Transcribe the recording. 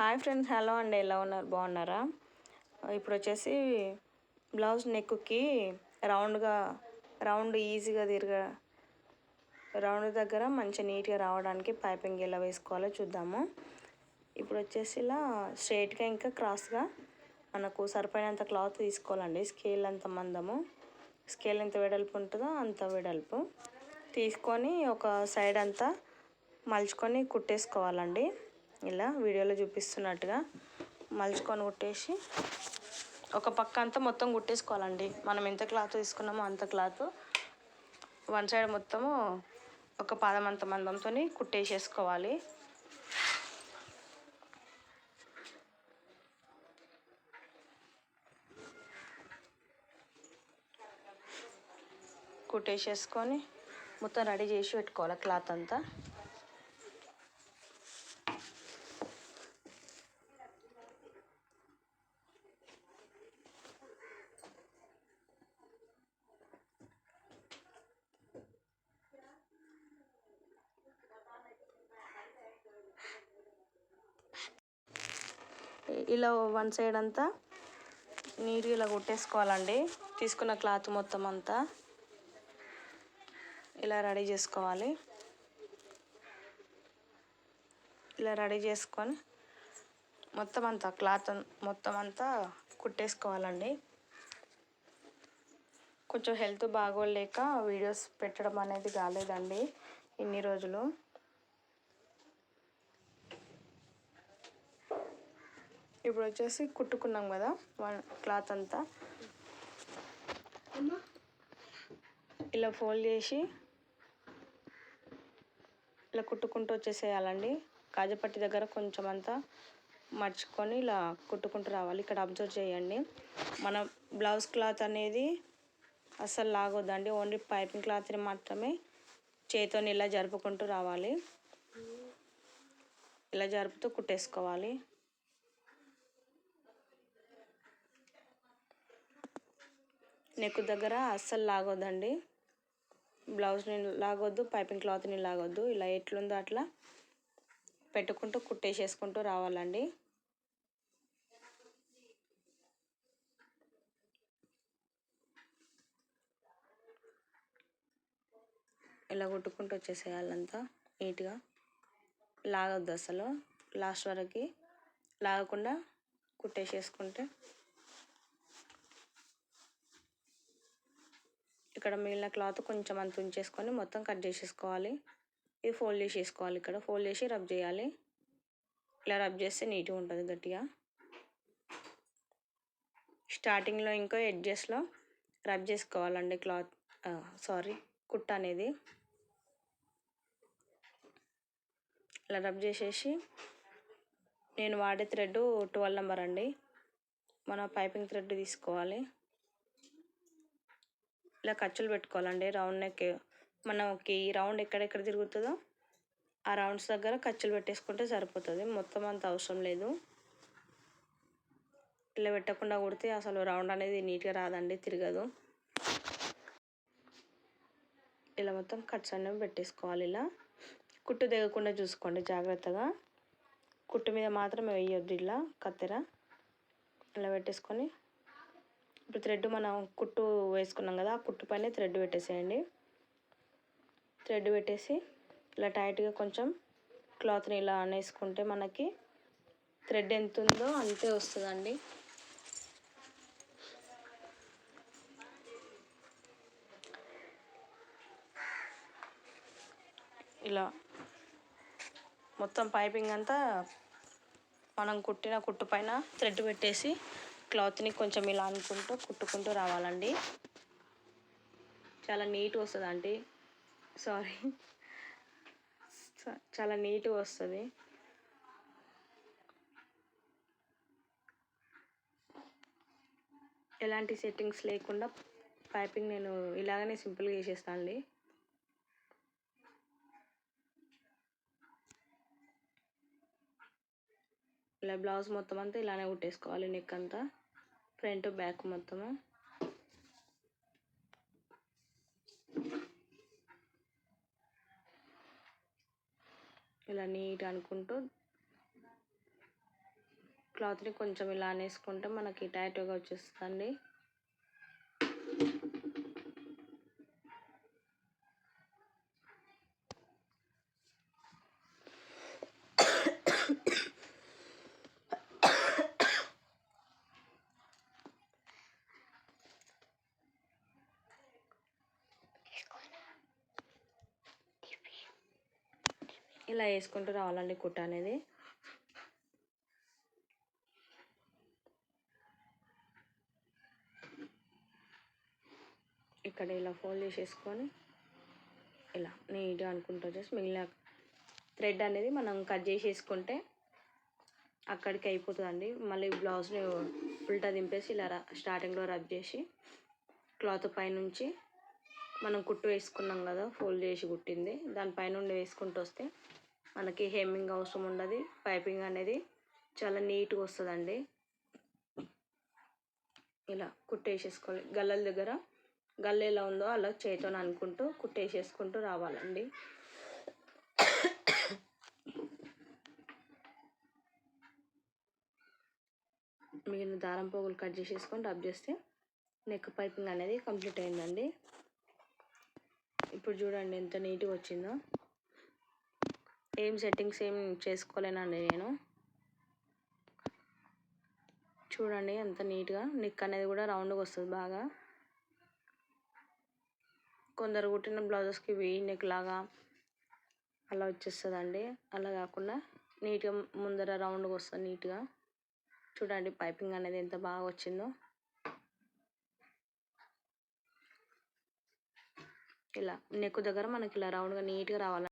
Hi friends hello అండి. ఎలా ఉన్నారు? బాగున్నారా? ఇప్పుడు వచ్చేసి బ్లౌజ్ నెక్కి రౌండ్గా రౌండ్ ఈజీగా తిరగ రౌండ్ దగ్గర మంచి నీట్గా రావడానికి పైపింగ్ ఎలా వేసుకోవాలో చూద్దాము. ఇప్పుడు వచ్చేసి ఇలా స్ట్రైట్గా ఇంకా క్రాస్గా మనకు సరిపోయినంత క్లాత్ తీసుకోవాలండి. స్కేల్ అంత మందము స్కేల్ ఎంత వెడల్పు ఉంటుందో అంత వెడల్పు. తీసుకొని ఒక సైడ్ అంతా మలుచుకొని కుట్టేసుకోవాలండి. ఇలా వీడియోలో చూపిస్తున్నట్టుగా మలుచుకొని కుట్టేసి ఒక పక్క అంతా మొత్తం కుట్టేసుకోవాలండి. మనం ఎంత క్లాత్ తీసుకున్నామో అంత క్లాత్. వన్ సైడ్ మొత్తము ఒక పాదం అంత మందంతో కుట్టేసేసుకోవాలి. కుట్టేసేసుకొని మొత్తం రెడీ చేసి పెట్టుకోవాలి క్లాత్ అంతా. ఇలా వన్ సైడ్ అంతా నీట్గా ఇలా కొట్టేసుకోవాలండి. తీసుకున్న క్లాత్ మొత్తం అంతా ఇలా రెడీ చేసుకోవాలి. ఇలా రెడీ చేసుకొని మొత్తం అంతా క్లాత్ మొత్తం అంతా కుట్టేసుకోవాలండి. కొంచెం హెల్త్ బాగోలేక వీడియోస్ పెట్టడం అనేది కాలేదండి ఇన్ని రోజులు. ఇప్పుడు వచ్చేసి కుట్టుకున్నాం కదా వన్ క్లాత్ అంతా. ఇలా ఫోల్డ్ చేసి ఇలా కుట్టుకుంటూ వచ్చేసేయాలండి. కాజపట్టి దగ్గర కొంచెం అంతా మర్చుకొని ఇలా కుట్టుకుంటూ రావాలి. ఇక్కడ అబ్జర్వ్ చేయండి. మన బ్లౌజ్ క్లాత్ అనేది అస్సలు లాగొద్దండి. ఓన్లీ పైపింగ్ క్లాత్ని మాత్రమే చేతితో ఇలా జరుపుకుంటూ రావాలి. ఇలా జరుపుతూ కుట్టేసుకోవాలి. నెక్ దగ్గర అస్సలు లాగొద్దండి. బ్లౌజ్ని లాగొద్దు పైపింగ్ క్లాత్ని లాగొద్దు. ఇలా ఎట్లుందో అట్లా పెట్టుకుంటూ కుట్టేసేసుకుంటూ రావాలండి. ఇలా కుట్టుకుంటూ వచ్చేసేయాలంతా నీట్గా. లాగొద్దు అసలు లాస్ట్ వరకు లాగకుండా కుట్టేసేసుకుంటే ఇక్కడ మిగిలిన క్లాత్ కొంచెం అంత ఉంచేసుకొని మొత్తం కట్ చేసేసుకోవాలి. ఇది ఫోల్డ్ చేసేసుకోవాలి ఇక్కడ. ఫోల్డ్ చేసి రబ్ చేయాలి. ఇలా రబ్ చేస్తే నీట్గా ఉంటుంది గట్టిగా. స్టార్టింగ్లో ఇంకో ఎడ్జెస్లో రబ్ చేసుకోవాలండి క్లాత్. సారీ కుట్ట అనేది. ఇలా రబ్ చేసేసి నేను వాడే థ్రెడ్ ట్వెల్వ్ నెంబర్ అండి. మన పైపింగ్ థ్రెడ్ తీసుకోవాలి. ఇలా ఖర్చులు పెట్టుకోవాలండి. రౌండ్ నెక్ మనకి రౌండ్ ఎక్కడెక్కడ తిరుగుతుందో ఆ రౌండ్స్ దగ్గర ఖర్చులు పెట్టేసుకుంటే సరిపోతుంది. మొత్తం అంత అవసరం లేదు. ఇలా పెట్టకుండా కుడితే అసలు రౌండ్ అనేది నీట్గా రాదండి తిరగదు. ఇలా మొత్తం కట్స్ అనేవి పెట్టేసుకోవాలి ఇలా. కుట్టు దిగకుండా చూసుకోండి జాగ్రత్తగా. కుట్టు మీద మాత్రం వేయొద్దు ఇలా కత్తెర. ఇలా పెట్టేసుకొని ఇప్పుడు థ్రెడ్ మనం కుట్టు వేసుకున్నాం కదా ఆ కుట్టు పైన థ్రెడ్ పెట్టేసేయండి. థ్రెడ్ పెట్టేసి ఇలా టైట్గా కొంచెం క్లాత్ని ఇలా అనేసుకుంటే మనకి థ్రెడ్ ఎంత ఉందో అంతే వస్తుందండి. ఇలా మొత్తం పైపింగ్ అంతా మనం కుట్టిన కుట్టు పైన థ్రెడ్ పెట్టేసి క్లాత్ని కొంచెం ఇలా అనుకుంటూ కుట్టుకుంటూ రావాలండి. చాలా నీట్ వస్తుందండి. సారీ. చాలా నీట్గా వస్తుంది. ఎలాంటి సెట్టింగ్స్ లేకుండా పైపింగ్ నేను ఇలాగనే సింపుల్గా చేసేస్తాను అండి ఇలా బ్లౌజ్ మొత్తం అంతా ఇలానే కుట్టేసుకోవాలి నెక్ అంతా. ఫ్రంట్ బ్యాక్ మొత్తము. ఇలా నీట్ అనుకుంటూ క్లాత్ని కొంచెం ఇలా అనేసుకుంటే మనకి టైట్గా వచ్చేస్తుంది. ఇలా వేసుకుంటూ రావాలండి కుట్ట అనేది. ఇక్కడ ఇలా ఫోల్డ్ చేసేసుకొని ఇలా నీట్గా అనుకుంటూ వచ్చేసి మిగిలిన థ్రెడ్ అనేది మనం కట్ చేసేసుకుంటే అక్కడికి అయిపోతుందండి. మళ్ళీ బ్లౌజ్ని ఉల్టా దింపేసి ఇలా ర- స్టార్టింగ్లో రబ్ చేసి క్లాత్ పైనుంచి మనం కుట్టు వేసుకున్నాం కదా ఫోల్డ్ చేసి కుట్టింది. దానిపైన ఉండి వేసుకుంటూ వస్తే మనకి హెమ్మింగ్ అవసరం ఉండదు పైపింగ్ అనేది చాలా నీట్గా వస్తుందండి. ఇలా కుట్టేసేసుకోవాలి. గల్లల దగ్గర గల్ల ఎలా ఉందో అలా చేతితో అనుకుంటూ కుట్టేసేసుకుంటూ రావాలండి. మిగిలిన దారం పోగులు కట్ చేసేసుకొని రబ్ చేస్తే నెక్ పైపింగ్ అనేది కంప్లీట్ అయిందండి. ఇప్పుడు చూడండి ఎంత నీట్గా వచ్చిందో. ఏం సెట్టింగ్స్ ఏం చేసుకోలేనండి నేను. చూడండి ఎంత నీట్గా నెక్ అనేది కూడా రౌండ్గా వస్తుంది బాగా. కొందరు కుట్టిన బ్లౌజెస్కి వీ నెక్ లాగా అలా వచ్చేస్తుందండి. అలా కాకుండా నీట్గా ముందర రౌండ్గా వస్తుంది నీట్గా చూడండి పైపింగ్ అనేది ఎంత బాగా వచ్చిందో. ఇలా నెక్ దగ్గర మనకి ఇలా రౌండ్గా నీట్గా రావాలి